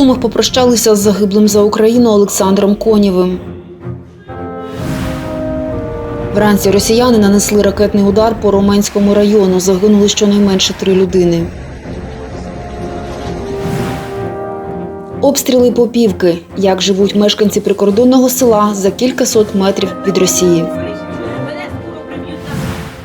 Сумах попрощалися з загиблим за Україну Олександром Конєвим. Вранці росіяни нанесли ракетний удар по Роменському району. Загинули щонайменше три людини. Обстріли Попівки. Як живуть мешканці прикордонного села за кількасот метрів від Росії.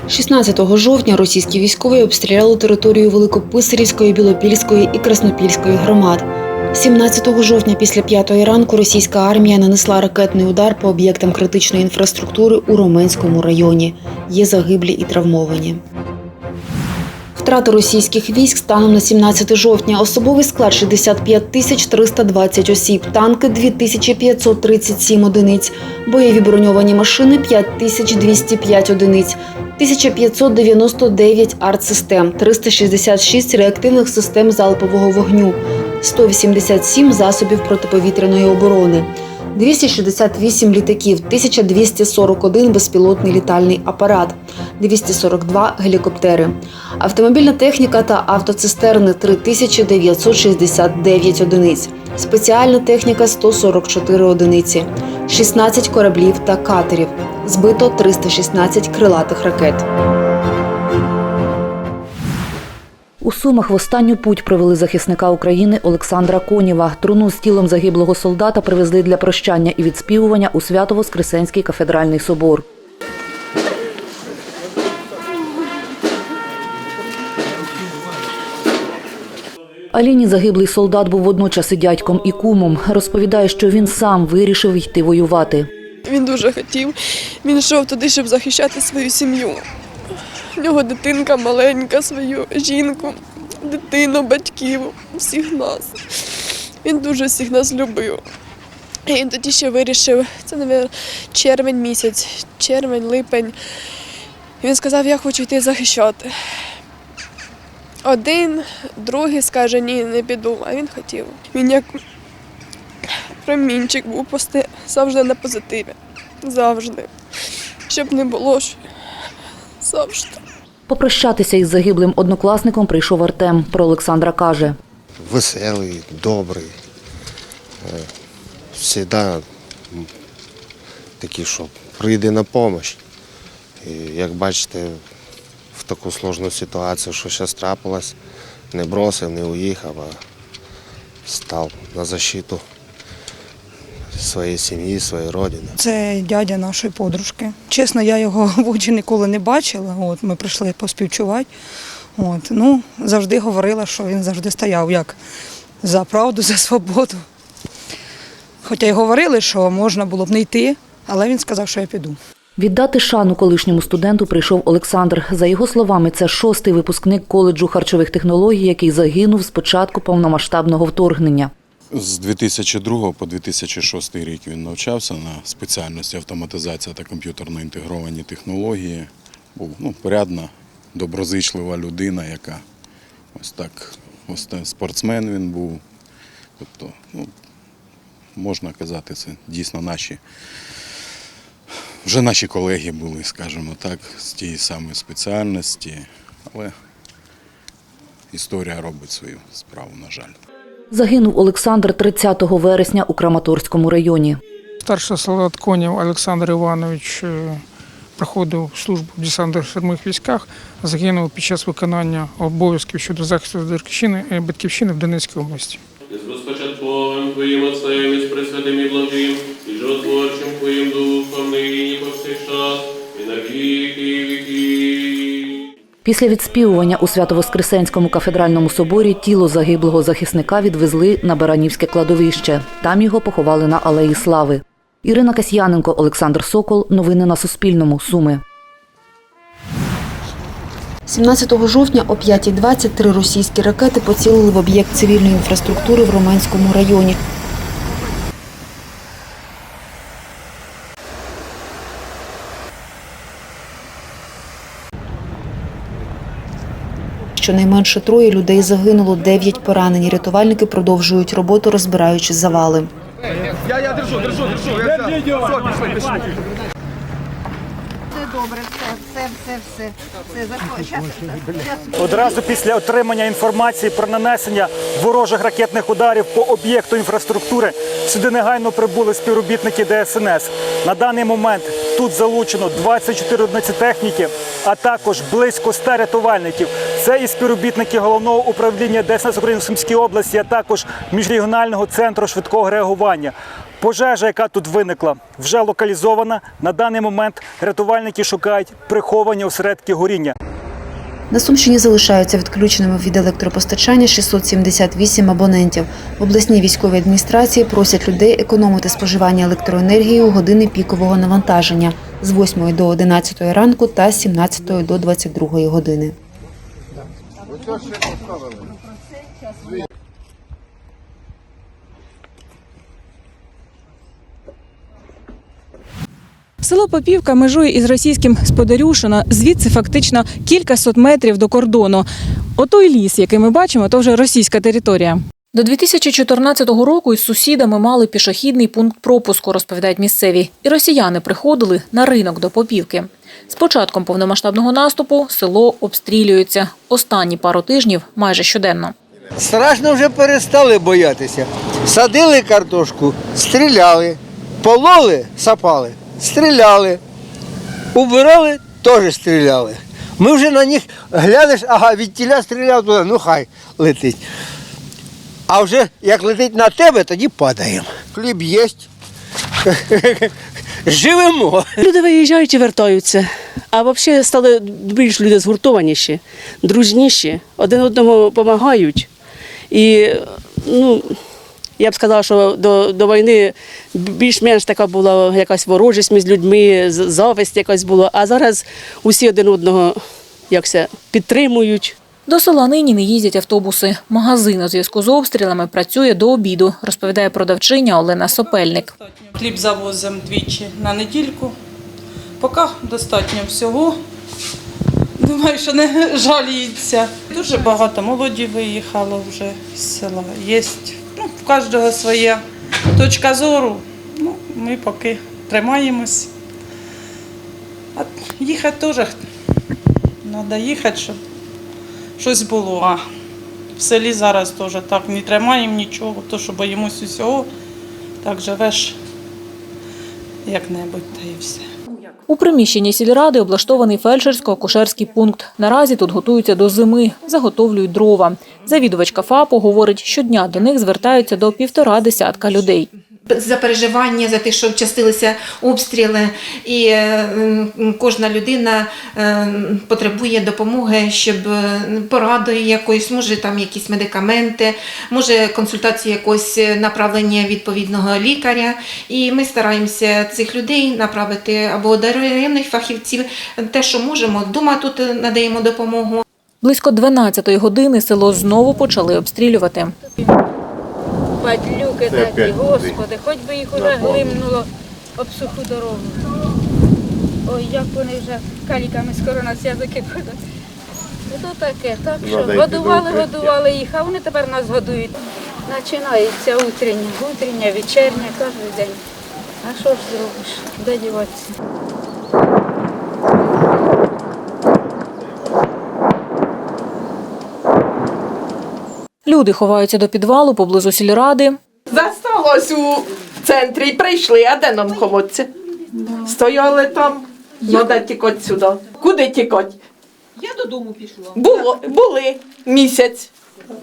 16 жовтня російські військові обстріляли територію Великописарівської, Білопільської і Краснопільської громад. 17 жовтня після п'ятої ранку російська армія нанесла ракетний удар по об'єктам критичної інфраструктури у Роменському районі. Є загиблі і травмовані. Втрати російських військ станом на 17 жовтня. Особовий склад 65 тисяч 320 осіб, танки 2537 одиниць, бойові броньовані машини 5205 одиниць, 1599 артсистем, 366 реактивних систем залпового вогню, 187 засобів протиповітряної оборони. 268 літаків, 1241 безпілотний літальний апарат, 242 гелікоптери, автомобільна техніка та автоцистерни 3969 одиниць, спеціальна техніка 144 одиниці, 16 кораблів та катерів, збито 316 крилатих ракет. У Сумах в останню путь провели захисника України Олександра Конєва. Труну з тілом загиблого солдата привезли для прощання і відспівування у Свято-Воскресенський кафедральний собор. Аліні загиблий солдат був водночас і дядьком і кумом. Розповідає, що він сам вирішив йти воювати. Він дуже хотів. Він йшов туди, щоб захищати свою сім'ю. У нього дитинка маленька, свою жінку, дитину, батьків, всіх нас. Він дуже всіх нас любив. І він тоді ще вирішив, це, мабуть, червень місяць, червень, липень. Він сказав, я хочу йти захищати. Один, другий скаже, ні, не піду, а він хотів. Він як промінчик був пости завжди на позитиві. Завжди. Щоб не було що. Завжди. Попрощатися із загиблим однокласником прийшов Артем. Про Олександра каже. веселий, добрий. Е, Всегда м, такий, що прийде на допомогу. І як бачите, в таку сложну ситуацію, що зараз трапилось, не бросив, не уїхав, а став на защиту своєї сім'ї, своєї родини. Це дядя нашої подружки. Чесно, я його в очі ніколи не бачила. От, ми прийшли поспівчувати. От, ну, завжди говорила, що він завжди стояв як за правду, за свободу. Хоча й говорили, що можна було б не йти, але він сказав, що я піду. Віддати шану колишньому студенту прийшов Олександр. За його словами, це шостий випускник коледжу харчових технологій, який загинув з початку повномасштабного вторгнення. З 2002 по 2006 рік він навчався на спеціальності автоматизація та комп'ютерно інтегровані технології. Був ну, порядна, доброзичлива людина, яка ось так, ось спортсмен він був. Тобто, ну, можна казати, це дійсно наші, вже наші колеги були, скажімо так, з тієї самої спеціальності, але історія робить свою справу, на жаль. Загинув Олександр 30 вересня у Краматорському районі. Старший солдат Конєв Олександр Іванович е, проходив службу в десантно-штурмових військах, загинув під час виконання обов'язків щодо захисту батьківщини, е, батьківщини в Донецькій області. з розпочатковим Твоїм Отцем і з і благим, і животворчим Твоїм Духом, нині повсякчас, і на віки віків. Після відспівування у Свято-Воскресенському кафедральному соборі тіло загиблого захисника відвезли на Баранівське кладовище. Там його поховали на Алеї Слави. Ірина Касьяненко, Олександр Сокол. Новини на Суспільному. Суми. 17 жовтня о 5.20 три російські ракети поцілили в об'єкт цивільної інфраструктури в Романському районі. Щонайменше троє людей загинуло, дев'ять поранені. Рятувальники продовжують роботу, розбираючи завали. Я держу це добре, все, все, все, все. Все, закон. Щас, Одразу після отримання інформації про нанесення ворожих ракетних ударів по об'єкту інфраструктури сюди негайно прибули співробітники ДСНС. На даний момент тут залучено 24 одиниці техніки, а також близько 100 рятувальників. Це і співробітники головного управління ДСНС України в Сумській області, а також міжрегіонального центру швидкого реагування. Пожежа, яка тут виникла, вже локалізована. На даний момент рятувальники шукають приховані осередки горіння. На Сумщині залишаються відключеними від електропостачання 678 абонентів. В обласній військовій адміністрації просять людей економити споживання електроенергії у години пікового навантаження з 8 до 11 ранку та з 17 до 22 години. Село Попівка межує із російським Сподарюшино. Звідси фактично кілька сот метрів до кордону. Отой ліс, який ми бачимо, то вже російська територія. До 2014 року із сусідами мали пішохідний пункт пропуску, розповідають місцеві. І росіяни приходили на ринок до Попівки. З початком повномасштабного наступу село обстрілюється. Останні пару тижнів майже щоденно. Страшно вже перестали боятися. Садили картошку, стріляли, пололи, сапали, стріляли, убирали, теж стріляли. Ми вже на них глянеш, ага, від тіля стріляв туди, ну хай летить. А вже як летить на тебе, тоді падаємо. Хліб є. Живемо. Люди виїжджають і вертаються. А взагалі стали більш люди згуртованіші, дружніші, один одному допомагають. І ну, я б сказала, що до, до війни більш-менш така була якась ворожість між людьми, зависть якась була. А зараз усі один одного якся підтримують. До села нині не їздять автобуси. Магазин у зв'язку з обстрілами працює до обіду, розповідає продавчиня Олена Сопельник. Хліб завозимо двічі на недільку. Поки достатньо всього. Думаю, що не жаліється. Дуже багато молоді виїхало вже з села. Є ну, в кожного своя точка зору. Ну, ми поки тримаємось. А їхати теж треба їхати, щоб щось було. А в селі зараз теж так не тримаємо нічого, то що боїмось усього, так живеш як-небудь та і все. У приміщенні сільради облаштований фельдшерсько-акушерський пункт. Наразі тут готуються до зими, заготовлюють дрова. Завідувачка ФАПу говорить, щодня до них звертаються до півтора десятка людей. За переживання, за те, що вчастилися обстріли, і е, кожна людина е, потребує допомоги, щоб е, поради якоїсь, може там якісь медикаменти, може консультацію якось направлення відповідного лікаря. І ми стараємося цих людей направити або до районних фахівців, те, що можемо. Дома тут надаємо допомогу. Близько 12-ї години село знову почали обстрілювати. Падлюки такі, господи, хоч би їх уже глимнуло об суху дорогу. Ой, як вони вже каліками скоро нас язики будуть. Ну, таке, так що годували, годували їх, а вони тепер нас годують. Починається утрення, утрення, вечірня, кожен день. А що ж зробиш? Де діватися? Люди ховаються до підвалу поблизу сільради. Засталось у центрі, прийшли, а де нам ховатися? Стояли там, треба тікати сюди. Куди тікати? Я додому пішла. Було, були місяць.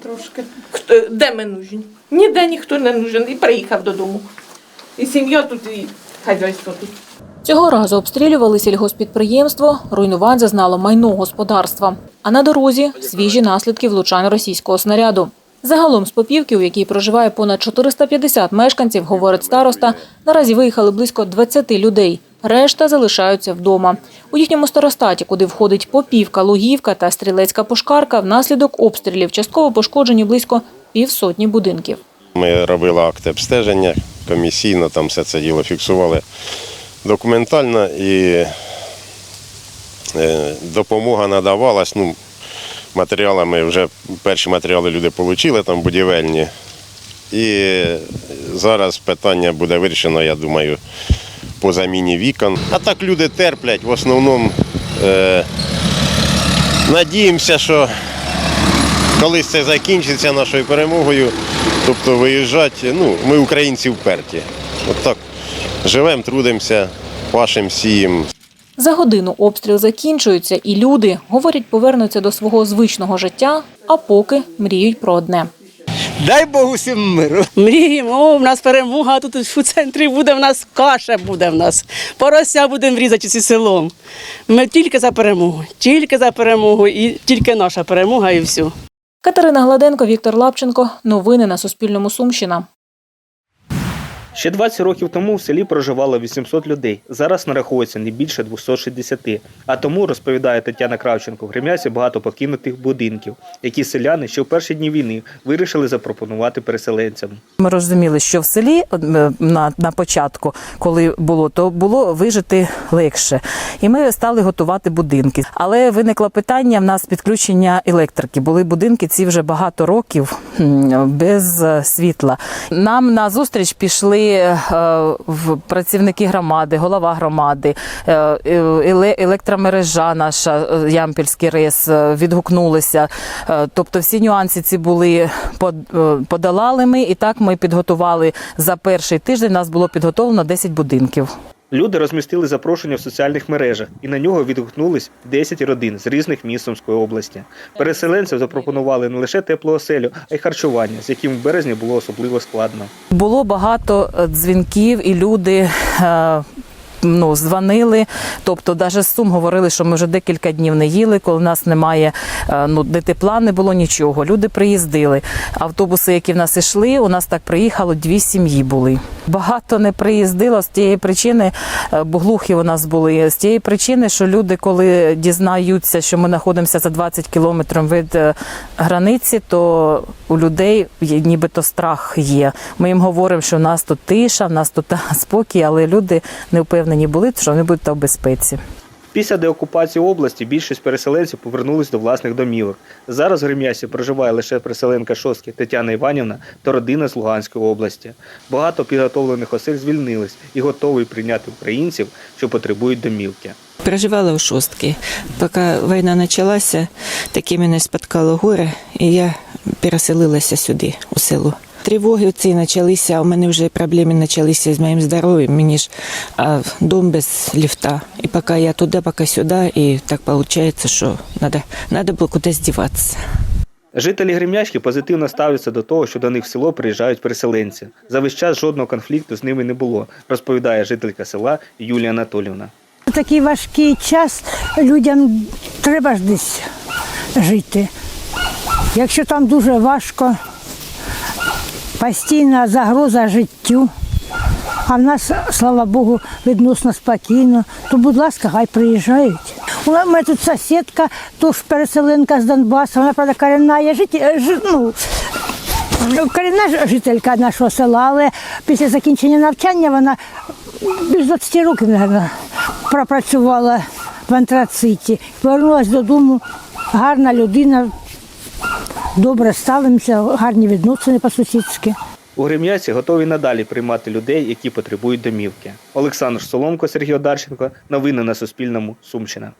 Трошки. Хто, де ми нужні? Ніде ніхто не нужен. І приїхав додому. І сім'я тут, і хазяйство тут. Цього разу обстрілювали сільгоспідприємство, руйнувань зазнало майно господарства. А на дорозі свіжі наслідки влучань російського снаряду. Загалом з Попівки, у якій проживає понад 450 мешканців, говорить староста, наразі виїхали близько 20 людей. Решта залишаються вдома. У їхньому старостаті, куди входить Попівка, Лугівка та Стрілецька Пошкарка, внаслідок обстрілів частково пошкоджені близько півсотні будинків. Ми робили акти обстеження комісійно, там все це діло фіксували документально і е, допомога надавалась. Ну, матеріалами вже перші матеріали люди отримали, там будівельні. І зараз питання буде вирішено, я думаю, по заміні вікон. А так люди терплять. В основному е, надіємося, що колись це закінчиться нашою перемогою. Тобто виїжджати, ну, ми українці вперті. От так живемо, трудимося, пашем, сіємо. За годину обстріл закінчується, і люди, говорять, повернуться до свого звичного життя, а поки мріють про одне. Дай Бог усім миру. Мріємо, о, в нас перемога, тут у центрі буде, в нас каша буде в нас. Порося будемо різати усі селом. Ми тільки за перемогу, тільки за перемогу і тільки наша перемога і все. Катерина Гладенко, Віктор Лапченко. Новини на Суспільному Сумщина. Ще 20 років тому в селі проживало 800 людей. Зараз нараховується не більше 260. А тому, розповідає Тетяна Кравченко, в Гремясі багато покинутих будинків, які селяни ще в перші дні війни вирішили запропонувати переселенцям. Ми розуміли, що в селі е, на, на початку, коли було, то було вижити легше. І ми стали готувати будинки. Але виникло питання в нас підключення електрики. Були будинки ці вже багато років без е, світла. Нам на зустріч пішли е, працівники громади, голова громади, е, електромережа наша е, Ямпільський РЕС е, відгукнулися. Тобто всі нюанси ці були под- подолали ми, і так ми підготували за перший тиждень. Нас було підготовлено 10 будинків. Люди розмістили запрошення в соціальних мережах, і на нього відгукнулись 10 родин з різних міст Сумської області. Переселенцям запропонували не лише теплу оселю, а й харчування, з яким в березні було особливо складно. Було багато е, дзвінків, і люди. Ну, дзвонили, тобто навіть сум говорили, що ми вже декілька днів не їли, коли нас немає е, ну, де не було нічого. Люди приїздили. Автобуси, які в нас йшли, у нас так приїхало, дві сім'ї були. Багато не приїздило з тієї причини, е, бо глухі у нас були, з тієї причини, що люди, коли дізнаються, що ми знаходимося за 20 кілометрів від е, границі, то у людей нібито страх є. Ми їм говоримо, що в нас тут тиша, в нас тут спокій, але люди не впевнені були, що вони будуть в безпеці. Після деокупації області більшість переселенців повернулись до власних домівок. Зараз в Грем'ясі проживає лише переселенка Шостки Тетяна Іванівна та родина з Луганської області. Багато підготовлених осель звільнились і готові прийняти українців, що потребують домівки. Проживала у шостки. Поки війна почалася, таке мене спіткало горе, і я переселилася сюди, у село. Тривоги ці почалися, у мене вже проблеми почалися з моїм здоров'ям, мені ж а, дом без ліфта. І поки я туди, поки сюди, і так виходить, що треба, треба було кудись діватися. Жителі Гремячки позитивно ставляться до того, що до них в село приїжджають переселенці. За весь час жодного конфлікту з ними не було, розповідає жителька села Юлія Анатолівна. У такий важкий час людям треба ж десь жити. Якщо там дуже важко, постійна загроза життю, а в нас, слава Богу, відносно спокійно, то, будь ласка, хай приїжджають. У мене тут сусідка, тож переселенка з Донбасу, вона правда корінна життя, ну, корінна жителька нашого села, але після закінчення навчання вона більш 20 років, мабуть, пропрацювала в антрациті. Повернулася додому, гарна людина, добре ставимося, гарні відносини по-сусідськи. У Грем'яці готові надалі приймати людей, які потребують домівки. Олександр Соломко, Сергій Одарченко. Новини на Суспільному. Сумщина.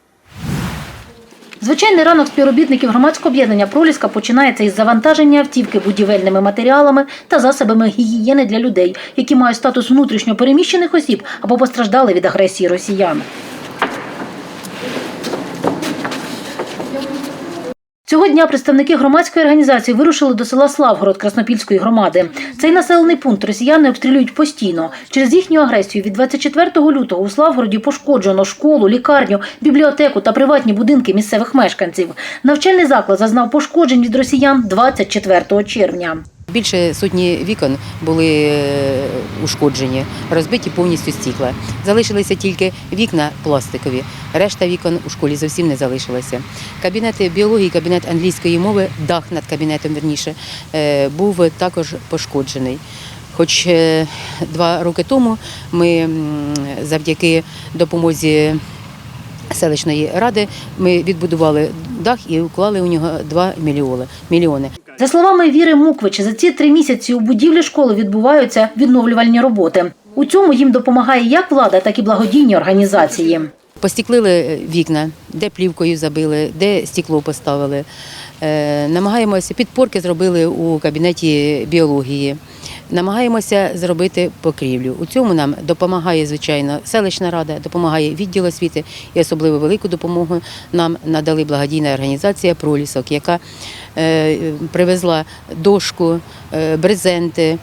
Звичайний ранок співробітників громадського об'єднання Проліска починається із завантаження автівки будівельними матеріалами та засобами гігієни для людей, які мають статус внутрішньо переміщених осіб або постраждали від агресії росіян. Цього дня представники громадської організації вирушили до села Славгород Краснопільської громади. Цей населений пункт росіяни обстрілюють постійно. Через їхню агресію від 24 лютого у Славгороді пошкоджено школу, лікарню, бібліотеку та приватні будинки місцевих мешканців. Навчальний заклад зазнав пошкоджень від росіян 24 червня. Більше сотні вікон були е, ушкоджені, розбиті повністю стікла. Залишилися тільки вікна пластикові. Решта вікон у школі зовсім не залишилося. Кабінет біології, кабінет англійської мови, дах над кабінетом верніше, е, був також пошкоджений. Хоч е, два роки тому ми завдяки допомозі селищної ради ми відбудували дах і вклали у нього 2 мільйони. За словами Віри Муквич, за ці три місяці у будівлі школи відбуваються відновлювальні роботи. У цьому їм допомагає як влада, так і благодійні організації. Постіклили вікна, де плівкою забили, де стекло поставили. Е, Намагаємося, підпорки зробили у кабінеті біології. Намагаємося зробити покрівлю. У цьому нам допомагає, звичайно, селищна рада, допомагає відділ освіти і особливо велику допомогу нам надали благодійна організація Пролісок, яка е, привезла дошку, е, брезенти,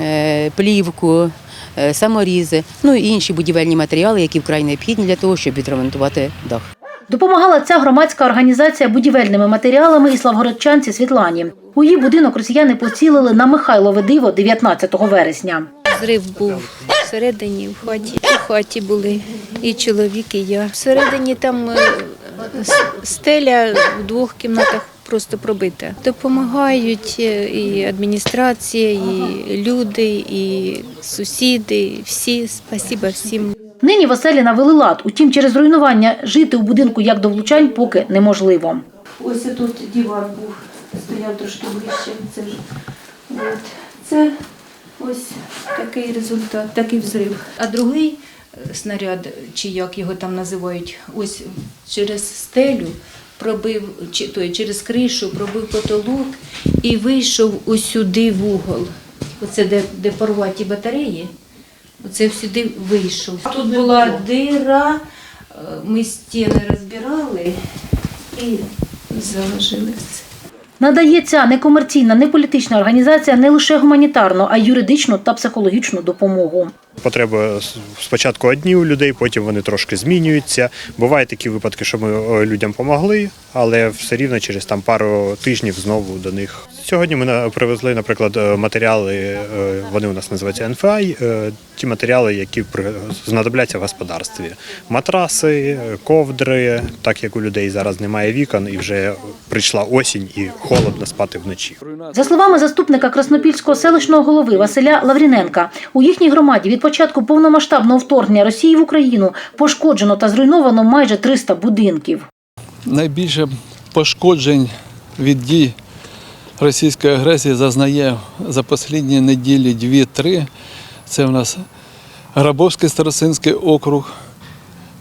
е, плівку, е, саморізи, ну і інші будівельні матеріали, які вкрай необхідні для того, щоб відремонтувати дах. Допомагала ця громадська організація будівельними матеріалами і славгородчанці Світлані. У її будинок росіяни поцілили на Михайлове диво 19 вересня. Зрив був всередині, в хаті. В хаті були і чоловік, і я. Всередині там е, стеля в двох кімнатах просто пробита. Допомагають е, і адміністрація, і люди, і сусіди. Всі спасіба всім. Нині в оселі навели лад, утім через руйнування жити у будинку як до влучань поки неможливо. Ось тут диван був, стояв трошки ближче. Це, ж, от. це ось такий результат, такий взрив. А другий е, снаряд, чи як його там називають, ось через стелю пробив, чи, той, через кришу пробив потолок і вийшов усюди в угол. Оце де, де порваті батареї. Оце всюди вийшов. Тут була дира, е, ми стіни розбирали і заложили це. Надає ця некомерційна, неполітична організація не лише гуманітарну, а й юридичну та психологічну допомогу. Потреби спочатку одні у людей, потім вони трошки змінюються. Бувають такі випадки, що ми е, людям допомогли, але все рівно через там пару тижнів знову до них. Сьогодні ми привезли, наприклад, е, матеріали, е, вони у нас називаються е, ті матеріали, які знадобляться в господарстві. Матраси, ковдри, так як у людей зараз немає вікон і вже прийшла осінь і холодно спати вночі. За словами заступника Краснопільського селищного голови Василя Лавріненка, у їхній громаді від початку повномасштабного вторгнення Росії в Україну пошкоджено та зруйновано майже 300 будинків. найбільше пошкоджень від дій російської агресії зазнає за останні неділі 2-3. Це в нас Грабовський Старосинський округ,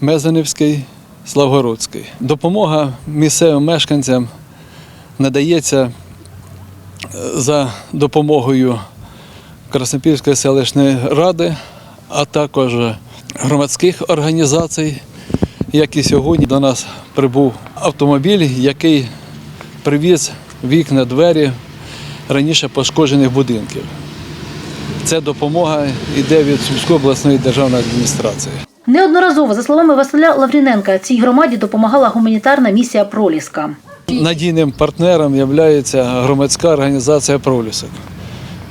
Мезенівський, Славгородський. Допомога місцевим мешканцям надається е, за допомогою Краснопільської селищної ради, а також громадських організацій як і сьогодні до нас прибув автомобіль, який привіз вікна, двері раніше пошкоджених будинків. Ця допомога йде від Сумської обласної державної адміністрації. Неодноразово, за словами Василя Лавріненка, цій громаді допомагала гуманітарна місія Проліска. Надійним партнером є громадська організація Пролісок,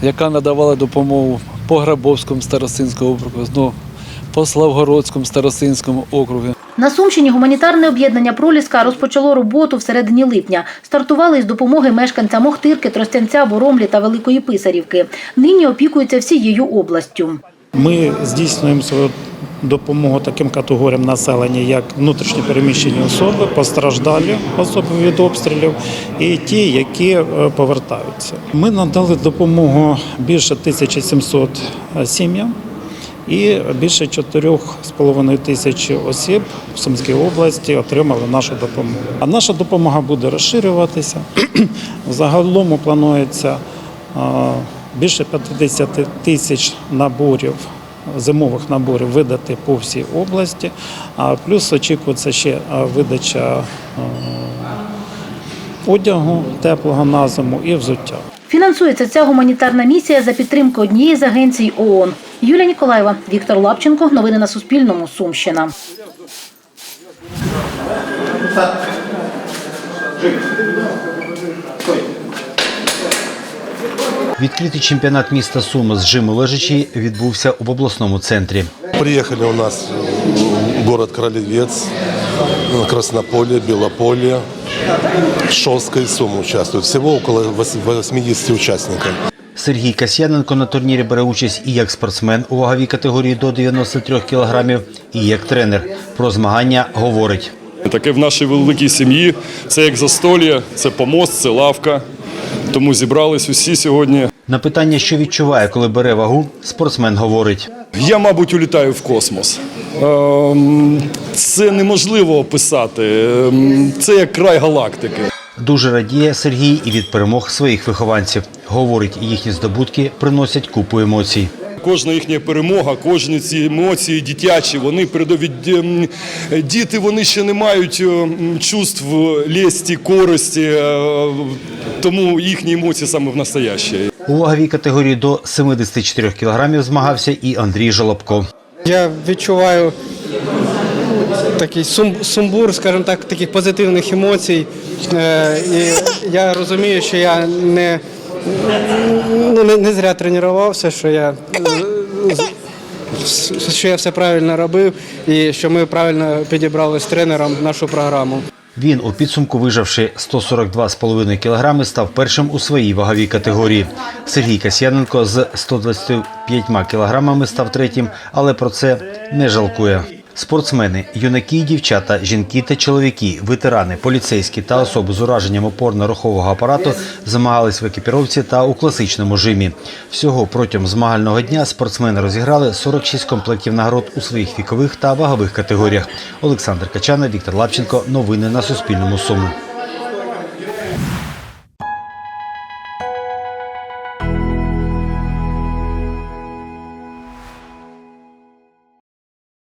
яка надавала допомогу по Грабовському старосинському округу, ну, по Славгородському старосинському округу. На Сумщині гуманітарне об'єднання Проліска розпочало роботу в середині липня. Стартували із допомоги мешканцям Охтирки, Тростянця, Боромлі та Великої Писарівки. Нині опікуються всією областю. Ми здійснюємо свою допомогу таким категоріям населення, як внутрішньо переміщені особи, постраждалі особи від обстрілів і ті, які е, повертаються. Ми надали допомогу більше 1700 сім'ям. І більше 4,5 тисяч осіб в Сумській області отримали нашу допомогу. А наша допомога буде розширюватися. Загалом планується більше 50 тисяч наборів. Зимових наборів видати по всій області, а плюс очікується ще видача одягу теплого на зиму і взуття. Фінансується ця гуманітарна місія за підтримки однієї з агенцій ООН. Юлія Ніколаєва, Віктор Лапченко. Новини на Суспільному. Сумщина. Відкритий чемпіонат міста Суми з жиму лежачі відбувся в обласному центрі. Приехали у нас в город Кролевец, Краснополье, Белополье, Шостка и Сумы участвуют. Всего около 80 участников. Сергій Касьяненко на турнірі бере участь і як спортсмен у ваговій категорії до 93 кілограмів, і як тренер. Про змагання говорить. Таке в нашій великій сім'ї. Це як застолля, це помост, це лавка. Тому зібрались усі сьогодні. На питання, що відчуває, коли бере вагу, спортсмен говорить. Я, мабуть, улітаю в космос. Ем, Це неможливо описати. Ем, Це як край галактики. Дуже радіє Сергій і від перемог своїх вихованців. Говорить, їхні здобутки приносять купу емоцій. Кожна їхня перемога, кожні ці емоції дитячі, вони передові діти, вони ще не мають ем, чувств лєсті, користі, е, тому їхні емоції саме в настоящі. У ваговій категорії до 74 кілограмів змагався і Андрій Жолобко. Я відчуваю такий сум, сумбур, скажімо так, таких позитивних емоцій. Е, і я розумію, що я не, ну, не, не зря тренувався, що я, що я все правильно робив і що ми правильно підібрали з тренером нашу програму. Він у підсумку, вижавши 142,5 кілограми, став першим у своїй ваговій категорії. Сергій Касьяненко з 125 кілограмами став третім, але про це не жалкує. Спортсмени, юнаки дівчата, жінки та чоловіки, ветерани, поліцейські та особи з ураженням опорно-рухового апарату змагались в екіпіровці та у класичному жимі. Всього протягом змагального дня спортсмени розіграли 46 комплектів нагород у своїх вікових та вагових категоріях. Олександр Качана, Віктор Лапченко. Новини на Суспільному. Суми.